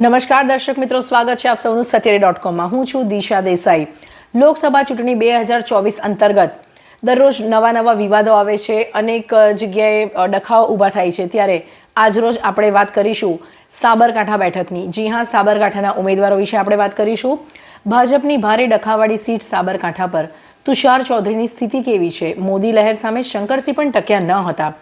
નમસ્કાર દર્શક મિત્રો, સ્વાગત છે આપ સૌનું સત્યરે ડોટ કોમમાં હું છું દિશા દેસાઈ. લોકસભા ચૂંટણી બે હજાર ચોવીસ અંતર્ગત દરરોજ નવા નવા વિવાદો આવે છે, અનેક જગ્યાએ ડખાઓ ઊભા થાય છે. ત્યારે આજરોજ આપણે વાત કરીશું સાબરકાંઠા બેઠકની. જી હા, સાબરકાંઠાના ઉમેદવારો વિશે આપણે વાત કરીશું. ભાજપની ભારે ડખાવાળી સીટ સાબરકાંઠા પર. તુષાર ચૌધરીની સ્થિતિ કેવી છે? મોદી લહેર સામે શંકરસિંહ પણ ટક્યા ન હતા.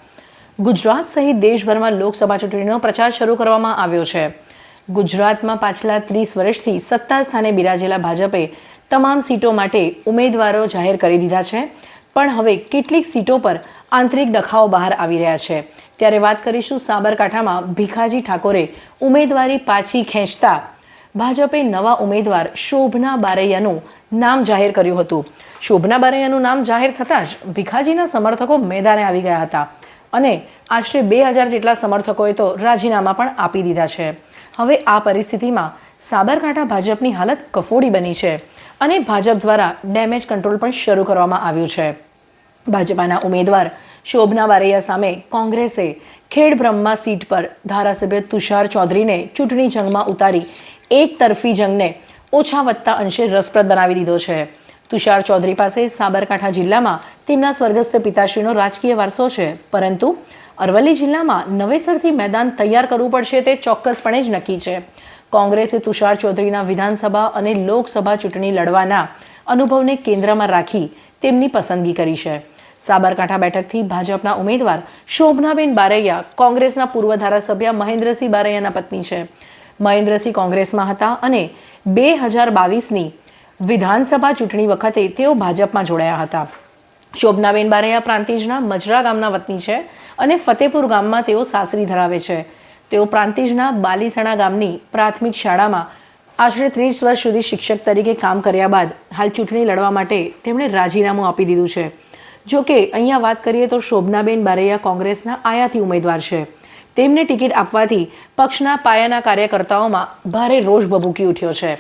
ગુજરાત સહિત દેશભરમાં લોકસભા ચૂંટણીનો પ્રચાર શરૂ કરવામાં આવ્યો છે. ગુજરાતમાં પાછલા ત્રીસ વર્ષથી સત્તા સ્થાને બિરાજેલા ભાજપે તમામ સીટો માટે ઉમેદવારો જાહેર કરી દીધા છે. પણ હવે કેટલીક સીટો પર આંતરિક ડખાઓ બહાર આવી રહ્યા છે. ત્યારે વાત કરીશું સાબરકાંઠામાં ભીખાજી ઠાકોરે ઉમેદવારી પાછી ખેંચતા ભાજપે નવા ઉમેદવાર શોભના બારૈયાનું નામ જાહેર કર્યું હતું. શોભના બારૈયાનું નામ જાહેર થતાં જ ભીખાજીના સમર્થકો મેદાને આવી ગયા હતા. અને આશરે બે હજાર જેટલા સમર્થકોએ તો રાજીનામા પણ આપી દીધા છે. હવે આ પરિસ્થિતિમાં સાબરકાંઠા ભાજપની હાલત કફોડી બની છે અને ભાજપ દ્વારા ડેમેજ કંટ્રોલ પણ શરૂ કરવામાં આવ્યું છે. ભાજપાના ઉમેદવાર શોભના બારૈયા સામે કોંગ્રેસે ખેડ બ્રહ્મા સીટ પર ધારાસભ્ય તુષાર ચૌધરીને ચૂંટણી જંગમાં ઉતારી એક તરફી જંગને ઓછા વત્તા અંશે રસપ્રદ બનાવી દીધો છે. તુષાર ચૌધરી પાસે સાબરકાંઠા જિલ્લામાં તેમના સ્વર્ગસ્થ પિતાશ્રીનો રાજકીય વારસો છે, પરંતુ અરવલ્લી જિલ્લામાં નવેસરથી મેદાન તૈયાર કરવું પડશે તે ચોક્કસપણે જ નક્કી છે. કોંગ્રેસે તુષાર ચૌધરીના વિધાનસભા અને લોકસભા ચૂંટણી લડવાના અનુભવને કેન્દ્રમાં રાખી તેમની પસંદગી કરી છે. સાબરકાંઠા બેઠકથી ભાજપના ઉમેદવાર શોભનાબેન બારૈયા કોંગ્રેસના પૂર્વ ધારાસભ્ય મહેન્દ્રસિંહ બારૈયાના પત્ની છે. મહેન્દ્રસિંહ કોંગ્રેસમાં હતા અને બે હજાર બાવીસની વિધાનસભા ચૂંટણી વખતે તેઓ ભાજપમાં જોડાયા હતા. શોભનાબેન બારૈયા પ્રાંતિજના મજરા ગામના વતની છે. અને ફતેપુર ગામમાં તેઓ સાસરી ધરાવે છે. તેઓ પ્રાંતિજના બાલીસણા ગામની પ્રાથમિક શાળામાં આશરે ત્રીસ વર્ષ સુધી શિક્ષક તરીકે કામ કર્યા બાદ હાલ ચૂંટણી લડવા માટે તેમણે રાજીનામું આપી દીધું છે. જો કે અહીંયા વાત કરીએ તો શોભનાબેન બારૈયા કોંગ્રેસના આયાતી ઉમેદવાર છે. તેમને ટિકિટ આપવાથી પક્ષના પાયાના કાર્યકર્તાઓમાં ભારે રોષ ભભૂકી ઉઠ્યો છે.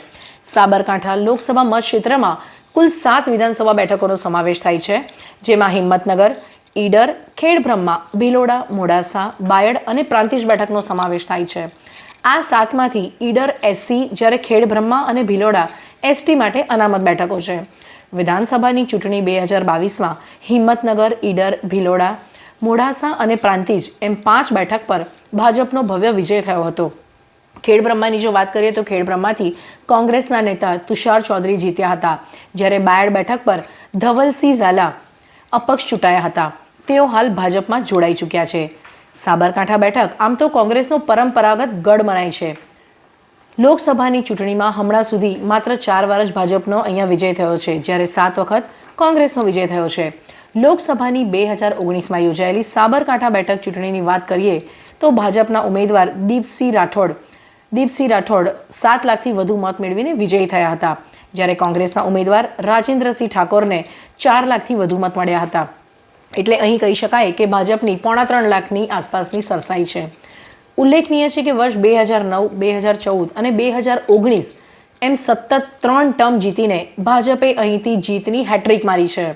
સાબરકાંઠા લોકસભા મતક્ષેત્રમાં કુલ સાત વિધાનસભા બેઠકોનો સમાવેશ થાય છે, જેમાં હિંમતનગર ઈડર ખેડબ્રહ્મા ભિલોડા, મોડાસા, બાયડ અને પ્રાંતિજ બેઠકનો સમાવેશ થાય છે. આ સાતમાંથી ઈડર, એસસી જ્યારે ખેડબ્રહ્મા અને ભિલોડા એસટી માટે અનામત બેઠકો છે. વિધાનસભાની ચૂંટણી બે હજાર બાવીસમાં હિંમતનગર, ઈડર, ભિલોડા, મોડાસા અને પ્રાંતિજ એમ પાંચ બેઠક પર ભાજપનો ભવ્ય વિજય થયો હતો. ખેડબ્રહ્માની જો વાત કરીએ તો ખેડબ્રહ્માથી કોંગ્રેસના નેતા તુષાર ચૌધરી જીત્યા હતા, જ્યારે બાયડ બેઠક પર ધવલસિંહ ઝાલા અપક્ષ ચૂંટાયા હતા. તેઓ હાલ ભાજપમાં જોડાઈ ચૂક્યા છે. સાબરકાંઠા બેઠક આમ તો કોંગ્રેસનો પરંપરાગત ગઢ મનાય છે. લોકસભાની ચૂંટણીમાં હમણાં સુધી માત્ર ચાર વાર જ ભાજપનો અહીંયા વિજય થયો છે, જ્યારે સાત વખત કોંગ્રેસનો વિજય થયો છે. લોકસભાની બે હજાર ઓગણીસમાં યોજાયેલી સાબરકાંઠા બેઠક ચૂંટણીની વાત કરીએ તો ભાજપના ઉમેદવાર દીપસિંહ રાઠોડ દીપસિંહ રાઠોડ સાત લાખથી વધુ મત મેળવીને વિજયી થયા હતા, જ્યારે કોંગ્રેસના ઉમેદવાર રાજેન્દ્રસિંહ ઠાકોરને ચાર લાખથી વધુ મત મળ્યા હતા. એટલે અહીં કહી શકાય કે ભાજપની પોણા ત્રણ લાખની આસપાસની સરસાઈ છે. ઉલ્લેખનીય છે કે વર્ષ બે હજાર નવ, બે હજાર ચૌદ અને બે હજાર ઓગણીસ એમ સતત ત્રણ ટર્મ જીતીને ભાજપે અહીંથી જીતની હેટ્રિક મારી છે.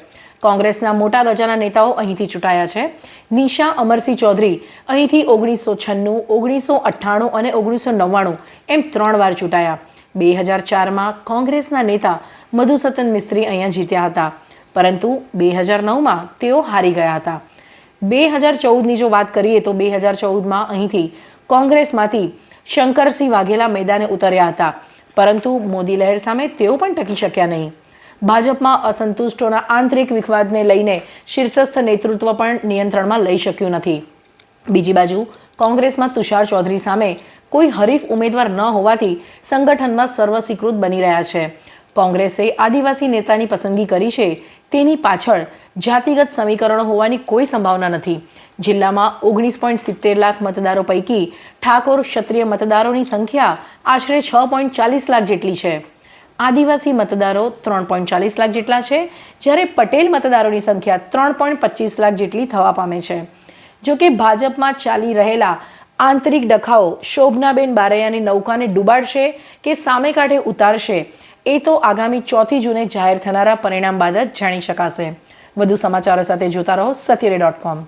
કોંગ્રેસના મોટા ગજાના નેતાઓ અહીંથી ચૂંટાયા છે. નિશા અમરસિંહ ચૌધરી અહીંથી ઓગણીસો છન્નું, ઓગણીસો અઠ્ઠાણું અને ઓગણીસો નવ્વાણું એમ ત્રણ વાર ચૂંટાયા. બે હજાર ચારમાં કોંગ્રેસના નેતા મધુસતન મિસ્ત્રી અહીંયા જીત્યા હતા. પરંતુ બે હજાર નવમાં તેઓ હારી ગયા હતા. બે હજાર ચૌદની જો વાત કરીએ તો બે હજાર ચૌદમાં અહીંથી કોંગ્રેસમાંથી શંકરસિંહ વાઘેલા મેદાને ઉતર્યા હતા. પરંતુ મોદી લહેર સામે તેઓ પણ ટકી શક્યા નહીં. ભાજપમાં અસંતુષ્ટોના આંતરિક વિખવાદને લઈને શીર્ષસ્થ નેતૃત્વ પણ નિયંત્રણમાં લઈ શક્યું નથી. બીજી બાજુ, કોંગ્રેસમાં તુષાર ચૌધરી સામે કોઈ હરીફ ઉમેદવાર ન હોવાથી સંગઠનમાં સર્વસ્વીકૃત બની રહ્યા છે. કોંગ્રેસે આદિવાસી નેતાની પસંદગી કરી છે તેની પાછળ જાતિગત સમીકરણો હોવાની કોઈ સંભાવના નથી. જિલ્લામાં ઓગણીસ પોઈન્ટ સિત્તેર લાખ મતદારો પૈકી ઠાકોર ક્ષત્રિય મતદારોની સંખ્યા આશરે છ પોઈન્ટ ચાલીસ લાખ જેટલી છે. આદિવાસી મતદારો ત્રણ પોઈન્ટ ચાલીસ લાખ જેટલા છે, જ્યારે પટેલ મતદારોની સંખ્યા ત્રણ પોઈન્ટ પચીસ લાખ જેટલી થવા પામે છે. જોકે ભાજપમાં ચાલી રહેલા આંતરિક ડખાઓ શોભનાબેન બારૈયાની નૌકાને ડૂબાડશે કે સામે કાંઠે ઉતારશે એ તો આગામી ચોથી જૂને જાહેર થનારા પરિણામ બાદ જ જાણી શકાશે. વધુ સમાચારો સાથે જોતા રહો સત્યરે ડોટ કોમ.